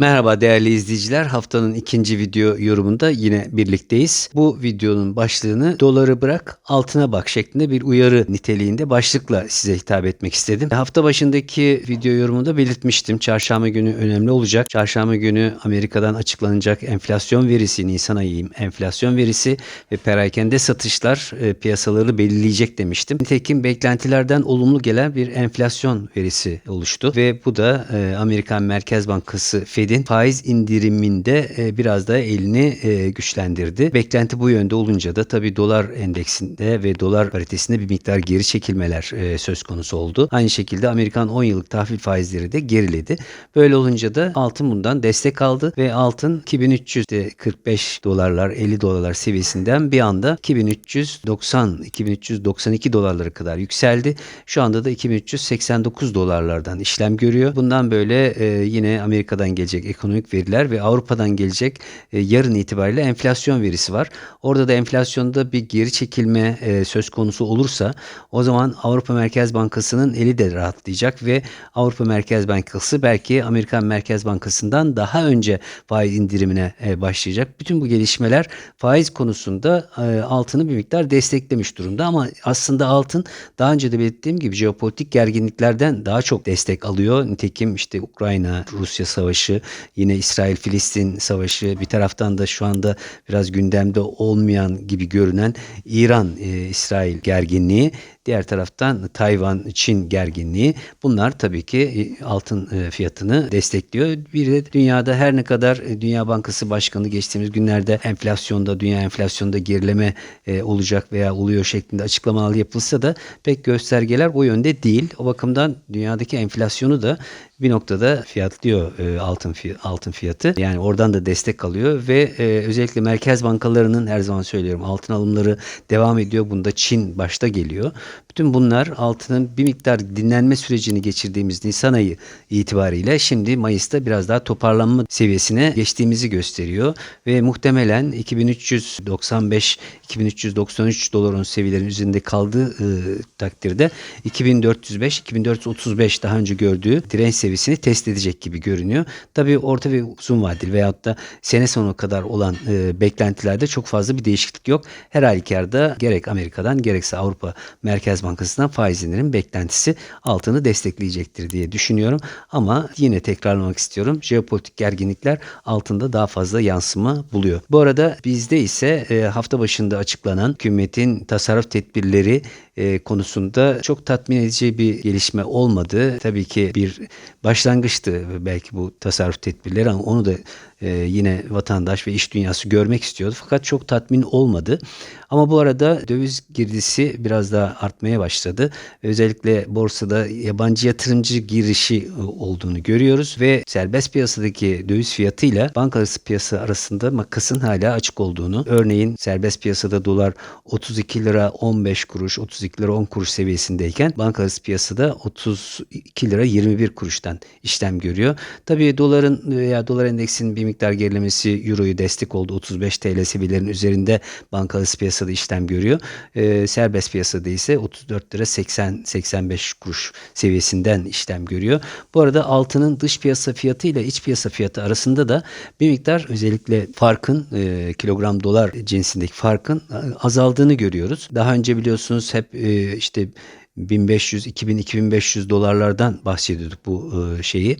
Merhaba değerli izleyiciler. Haftanın ikinci video yorumunda yine birlikteyiz. Bu videonun başlığını doları bırak altına bak şeklinde bir uyarı niteliğinde başlıkla size hitap etmek istedim. Hafta başındaki video yorumunda belirtmiştim. Çarşamba günü önemli olacak. Çarşamba günü Amerika'dan açıklanacak enflasyon verisi, Nisan ayı enflasyon verisi ve perakende satışlar e, piyasaları belirleyecek demiştim. Nitekim beklentilerden olumlu gelen bir enflasyon verisi oluştu ve bu da e, Amerikan Merkez Bankası Fed'in faiz indiriminde e, biraz da elini e, güçlendirdi. Beklenti bu yönde olunca da tabii dolar endeksinde ve dolar paritesinde bir miktar geri çekilmeler e, söz konusu oldu. Aynı şekilde Amerikan 10 yıllık tahvil faizleri de geriledi. Böyle olunca da altın bundan destek aldı ve altın 2345 dolarlar 50 dolarlar seviyesinden bir anda 2390 2392 dolarlara kadar yükseldi. Şu anda da 2389 dolarlardan işlem görüyor. Bundan böyle yine Amerika'dan gelecek ekonomik veriler ve Avrupa'dan gelecek e, yarın itibariyle enflasyon verisi var. Orada da enflasyonda bir geri çekilme e, söz konusu olursa o zaman Avrupa Merkez Bankası'nın eli de rahatlayacak ve Avrupa Merkez Bankası belki Amerikan Merkez Bankası'ndan daha önce faiz indirimine e, başlayacak. Bütün bu gelişmeler faiz konusunda e, altını bir miktar desteklemiş durumda ama aslında altın daha önce de belirttiğim gibi jeopolitik gerginliklerden daha çok destek alıyor. Nitekim işte Ukrayna, Rusya savaşı, yine İsrail-Filistin savaşı, bir taraftan da şu anda biraz gündemde olmayan gibi görünen İran-İsrail gerginliği Diğer taraftan Tayvan, Çin gerginliği bunlar tabii ki e, altın e, fiyatını destekliyor. Bir de dünyada her ne kadar e, Dünya Bankası Başkanı geçtiğimiz günlerde enflasyonda, dünya enflasyonda gerileme olacak veya oluyor şeklinde açıklamalar yapılsa da pek göstergeler o yönde değil. O bakımdan dünyadaki enflasyonu da bir noktada fiyatlıyor altın altın fiyatı. Yani oradan da destek alıyor ve özellikle merkez bankalarının her zaman söylüyorum altın alımları devam ediyor. Bunda Çin başta geliyor. Bütün bunlar altının bir miktar dinlenme sürecini geçirdiğimiz Nisan ayı itibariyle şimdi Mayıs'ta biraz daha toparlanma seviyesine geçtiğimizi gösteriyor ve muhtemelen 2395-2393 doların seviyelerinin üzerinde kaldığı e, takdirde 2405-2435 daha önce gördüğü direnç seviyesini test edecek gibi görünüyor. Tabii orta ve uzun vadeli veyahut da sene sonu kadar olan e, beklentilerde çok fazla bir değişiklik yok. Her halükarda gerek Amerika'dan gerekse Avrupa Merkez Bankası'ndan faiz indirim beklentisi altını destekleyecektir diye düşünüyorum. Ama yine tekrarlamak istiyorum. Jeopolitik gerginlikler altında daha fazla yansıma buluyor. Bu arada bizde ise e, hafta başında açıklanan hükümetin tasarruf tedbirleri e, konusunda çok tatmin edici bir gelişme olmadı. Tabii ki bir başlangıçtı belki bu tasarruf tedbirleri ama onu da e, yine vatandaş ve iş dünyası görmek istiyordu. Fakat çok tatmin olmadı. Ama bu arada döviz girdisi biraz daha artmaya başladı. Özellikle borsada yabancı yatırımcı girişi e, olduğunu görüyoruz ve serbest piyasadaki döviz fiyatıyla banka arası piyasa arasında makasın hala açık olduğunu. Örneğin serbest piyasada dolar 32 lira 15 kuruş, 32 lira 10 kuruş seviyesindeyken banka arası piyasada 32 lira 21 kuruştan işlem görüyor. Tabii doların veya dolar endeksinin bir miktar gerilemesi Euro'yu destek oldu. 35 TL seviyelerinin üzerinde banka arası piyasada işlem görüyor. E, serbest piyasada ise 34 lira 80-85 kuruş seviyesinden işlem görüyor. Bu arada altının dış piyasa fiyatı ile iç piyasa fiyatı arasında da bir miktar özellikle farkın e, kilogram dolar cinsindeki farkın e, azaldığını görüyoruz. Daha önce biliyorsunuz hep e, işte 1500, 2000, 2500 dolarlardan bahsediyorduk bu e, şeyi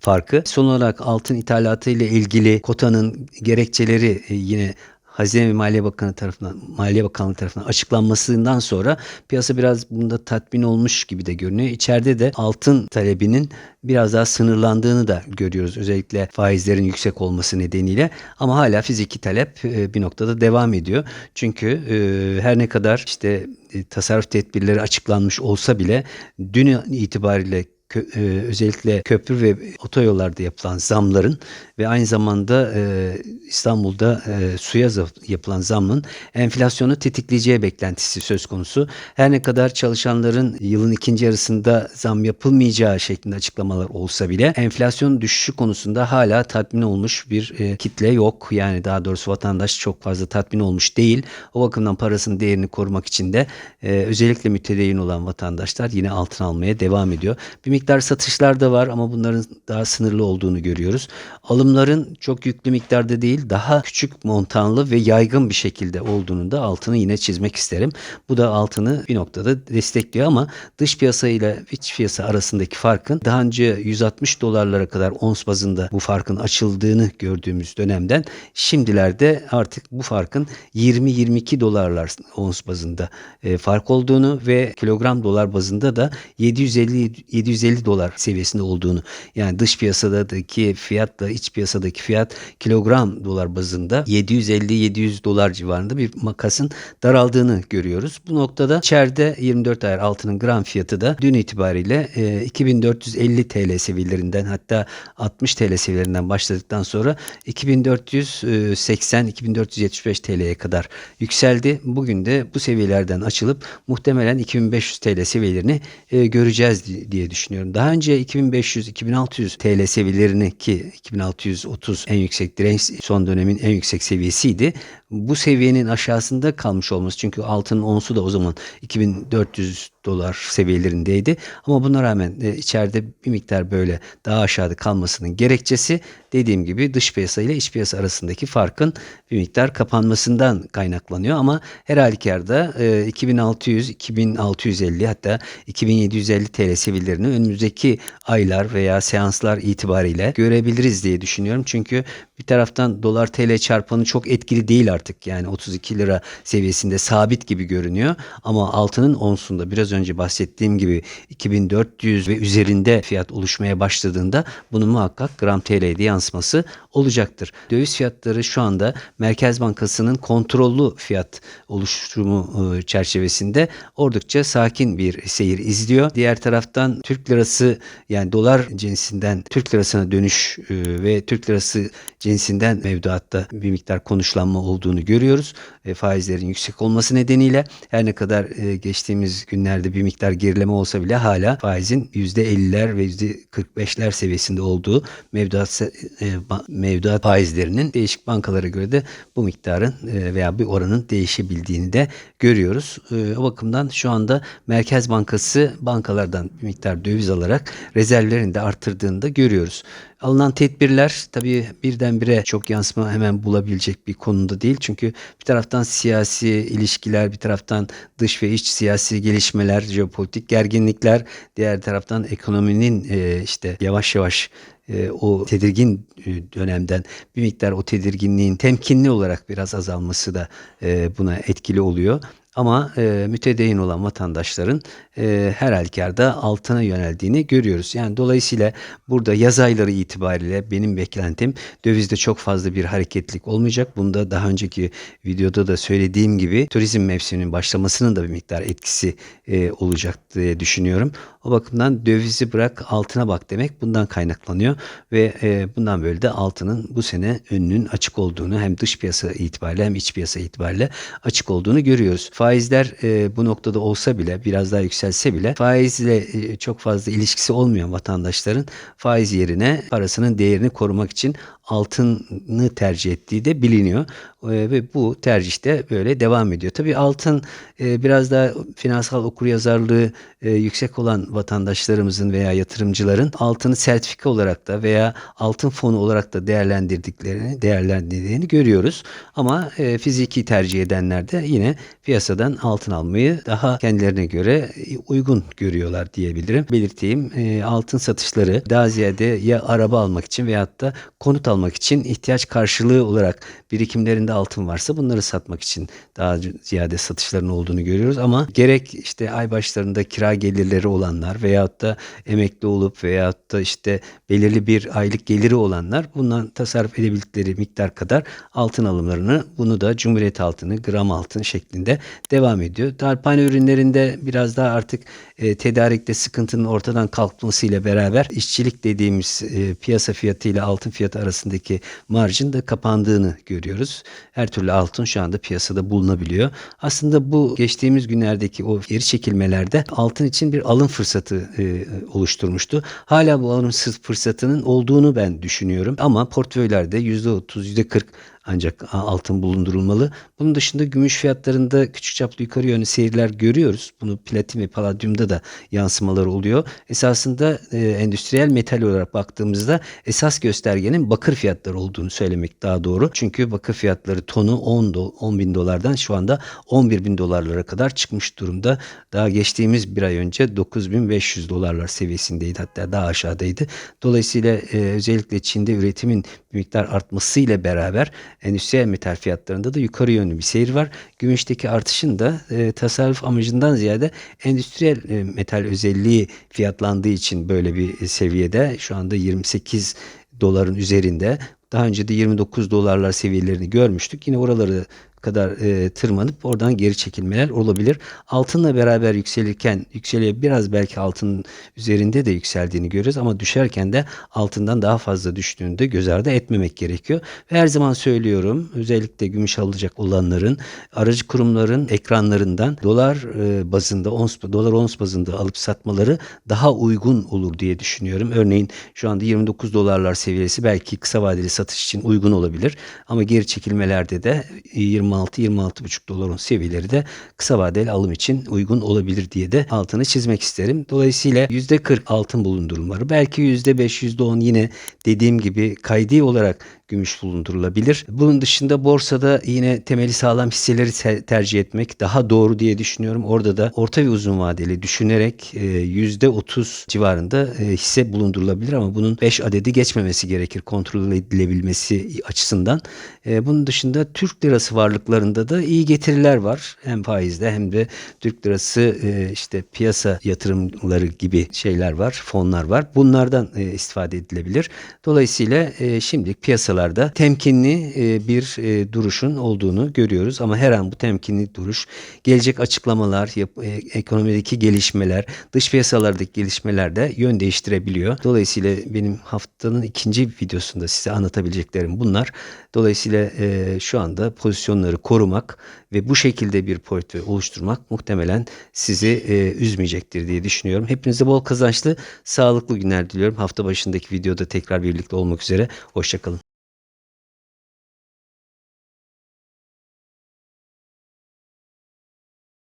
farkı. Son olarak altın ithalatı ile ilgili kotanın gerekçeleri e, yine Hazine ve Maliye Bakanı tarafından, Maliye Bakanlığı tarafından açıklanmasından sonra piyasa biraz bunda tatmin olmuş gibi de görünüyor. İçeride de altın talebinin biraz daha sınırlandığını da görüyoruz. Özellikle faizlerin yüksek olması nedeniyle. Ama hala fiziki talep e, bir noktada devam ediyor. Çünkü e, her ne kadar işte e, tasarruf tedbirleri açıklanmış olsa bile dün itibariyle e, özellikle köprü ve otoyollarda yapılan zamların ve aynı zamanda e, İstanbul'da e, suya yapılan zamın enflasyonu tetikleyeceği beklentisi söz konusu. Her ne kadar çalışanların yılın ikinci yarısında zam yapılmayacağı şeklinde açıklamalar olsa bile enflasyon düşüşü konusunda hala tatmin olmuş bir e, kitle yok. Yani daha doğrusu vatandaş çok fazla tatmin olmuş değil. O bakımdan parasının değerini korumak için de e, özellikle mütedeyyin olan vatandaşlar yine altın almaya devam ediyor. Bir miktar satışlar da var ama bunların daha sınırlı olduğunu görüyoruz. Alımların çok yüklü miktarda değil daha küçük montanlı ve yaygın bir şekilde olduğunu da altını yine çizmek isterim. Bu da altını bir noktada destekliyor ama dış piyasa ile iç piyasa arasındaki farkın daha önce 160 dolarlara kadar ons bazında bu farkın açıldığını gördüğümüz dönemden şimdilerde artık bu farkın 20-22 dolarlar ons bazında e, fark olduğunu ve kilogram dolar bazında da 750 750 dolar seviyesinde olduğunu yani dış piyasadaki fiyatla iç piyasadaki fiyat kilogram dolar bazında 750-700 dolar civarında bir makasın daraldığını görüyoruz. Bu noktada içeride 24 ayar altının gram fiyatı da dün itibariyle e, 2450 TL seviyelerinden hatta 60 TL seviyelerinden başladıktan sonra 2480-2475 TL'ye kadar yükseldi. Bugün de bu seviyelerden açılıp muhtemelen 2500 TL seviyelerini e, göreceğiz di- diye düşünüyorum. Daha önce 2500-2600 TL seviyelerini ki 2630 en yüksek direnç son dönemin en yüksek seviyesiydi. Bu seviyenin aşağısında kalmış olması çünkü altının onsu da o zaman 2400 dolar seviyelerindeydi. Ama buna rağmen e, içeride bir miktar böyle daha aşağıda kalmasının gerekçesi dediğim gibi dış piyasa ile iç piyasa arasındaki farkın bir miktar kapanmasından kaynaklanıyor. Ama her halükarda e, 2600, 2650 hatta 2750 TL seviyelerini önümüzdeki aylar veya seanslar itibariyle görebiliriz diye düşünüyorum. Çünkü bir taraftan dolar TL çarpanı çok etkili değil artık. Yani 32 lira seviyesinde sabit gibi görünüyor. Ama altının onsunda biraz önce bahsettiğim gibi 2400 ve üzerinde fiyat oluşmaya başladığında bunun muhakkak gram TL'de yansıması olacaktır. Döviz fiyatları şu anda Merkez Bankası'nın kontrollü fiyat oluşturumu e, çerçevesinde oldukça sakin bir seyir izliyor. Diğer taraftan Türk lirası yani dolar cinsinden Türk lirasına dönüş e, ve Türk lirası cinsinden mevduatta bir miktar konuşlanma olduğunu görüyoruz. E, faizlerin yüksek olması nedeniyle her ne kadar e, geçtiğimiz günlerde bir miktar gerileme olsa bile hala faizin %50'ler ve %45'ler seviyesinde olduğu mevduat e, mevduat faizlerinin değişik bankalara göre de bu miktarın e, veya bir oranın değişebildiğini de görüyoruz. E, o bakımdan şu anda Merkez Bankası bankalardan bir miktar döviz alarak rezervlerini de arttırdığını da görüyoruz. Alınan tedbirler tabii birdenbire çok yansıma hemen bulabilecek bir konuda değil. Çünkü bir taraftan siyasi ilişkiler, bir taraftan dış ve iç siyasi gelişmeler, jeopolitik gerginlikler, diğer taraftan ekonominin e, işte yavaş yavaş e, o tedirgin e, dönemden bir miktar o tedirginliğin temkinli olarak biraz azalması da e, buna etkili oluyor. Ama e, mütedeyyin olan vatandaşların e, her halükarda altına yöneldiğini görüyoruz. Yani dolayısıyla burada yaz ayları itibariyle benim beklentim dövizde çok fazla bir hareketlilik olmayacak. Bunda daha önceki videoda da söylediğim gibi turizm mevsiminin başlamasının da bir miktar etkisi e, olacak diye düşünüyorum. O bakımdan dövizi bırak altına bak demek bundan kaynaklanıyor ve e, bundan böyle de altının bu sene önünün açık olduğunu hem dış piyasa itibariyle hem iç piyasa itibariyle açık olduğunu görüyoruz. Faizler e, bu noktada olsa bile biraz daha yükselse bile faizle e, çok fazla ilişkisi olmayan vatandaşların faiz yerine parasının değerini korumak için altını tercih ettiği de biliniyor. E, ve bu tercihte böyle devam ediyor. Tabii altın e, biraz daha finansal okuryazarlığı e, yüksek olan vatandaşlarımızın veya yatırımcıların altını sertifika olarak da veya altın fonu olarak da değerlendirdiklerini, değerlendirdiğini görüyoruz. Ama e, fiziki tercih edenler de yine piyasadan altın almayı daha kendilerine göre uygun görüyorlar diyebilirim. Belirteyim altın satışları daha ziyade ya araba almak için veyahut da konut almak için ihtiyaç karşılığı olarak birikimlerinde altın varsa bunları satmak için daha ziyade satışların olduğunu görüyoruz ama gerek işte ay başlarında kira gelirleri olanlar veyahut da emekli olup veyahut da işte belirli bir aylık geliri olanlar bundan tasarruf edebildikleri miktar kadar altın alımlarını bunu da Cumhuriyet altını gram altın şeklinde devam ediyor. Darphane ürünlerinde biraz daha artık e, tedarikte sıkıntının ortadan kalkmasıyla beraber işçilik dediğimiz e, piyasa fiyatı ile altın fiyatı arasındaki marjın da kapandığını görüyoruz. Her türlü altın şu anda piyasada bulunabiliyor. Aslında bu geçtiğimiz günlerdeki o geri çekilmelerde altın için bir alım fırsatı e, oluşturmuştu. Hala bu alım fırsatının olduğunu ben düşünüyorum. Ama portföylerde %30, %40 ancak altın bulundurulmalı. Bunun dışında gümüş fiyatlarında küçük çaplı yukarı yönlü seyirler görüyoruz. Bunu platin ve paladyumda da yansımaları oluyor. Esasında e, endüstriyel metal olarak baktığımızda esas göstergenin bakır fiyatları olduğunu söylemek daha doğru. Çünkü bakır fiyatları tonu 10, do, 10 bin dolardan şu anda 11 bin dolarlara kadar çıkmış durumda. Daha geçtiğimiz bir ay önce 9500 dolarlar seviyesindeydi hatta daha aşağıdaydı. Dolayısıyla e, özellikle Çin'de üretimin bir miktar artmasıyla beraber endüstriyel metal fiyatlarında da yukarı yönlü bir seyir var. Gümüşteki artışın da e, tasarruf amacından ziyade endüstriyel e, metal özelliği fiyatlandığı için böyle bir seviyede şu anda 28 doların üzerinde. Daha önce de 29 dolarlar seviyelerini görmüştük. Yine oraları kadar e, tırmanıp oradan geri çekilmeler olabilir. Altınla beraber yükselirken yükseliyor biraz belki altın üzerinde de yükseldiğini görüyoruz ama düşerken de altından daha fazla düştüğünü de göz ardı etmemek gerekiyor. Ve her zaman söylüyorum özellikle gümüş alacak olanların aracı kurumların ekranlarından dolar e, bazında ons dolar ons bazında alıp satmaları daha uygun olur diye düşünüyorum. Örneğin şu anda 29 dolarlar seviyesi belki kısa vadeli satış için uygun olabilir ama geri çekilmelerde de 26-26,5 doların seviyeleri de kısa vadeli alım için uygun olabilir diye de altını çizmek isterim. Dolayısıyla %40 altın bulundurulmaları belki %5 %10 yine dediğim gibi kaydi olarak gümüş bulundurulabilir. Bunun dışında borsada yine temeli sağlam hisseleri tercih etmek daha doğru diye düşünüyorum. Orada da orta ve uzun vadeli düşünerek %30 civarında hisse bulundurulabilir ama bunun 5 adedi geçmemesi gerekir kontrol edilebilmesi açısından. Bunun dışında Türk lirası varlıklarında da iyi getiriler var. Hem faizde hem de Türk lirası işte piyasa yatırımları gibi şeyler var, fonlar var. Bunlardan istifade edilebilir. Dolayısıyla şimdilik piyasalar piyasalarda temkinli e, bir e, duruşun olduğunu görüyoruz. Ama her an bu temkinli duruş gelecek açıklamalar, e, ekonomideki gelişmeler, dış piyasalardaki gelişmeler de yön değiştirebiliyor. Dolayısıyla benim haftanın ikinci videosunda size anlatabileceklerim bunlar. Dolayısıyla şu anda pozisyonları korumak ve bu şekilde bir portföy oluşturmak muhtemelen sizi üzmeyecektir diye düşünüyorum. Hepinize bol kazançlı, sağlıklı günler diliyorum. Hafta başındaki videoda tekrar birlikte olmak üzere. Hoşçakalın.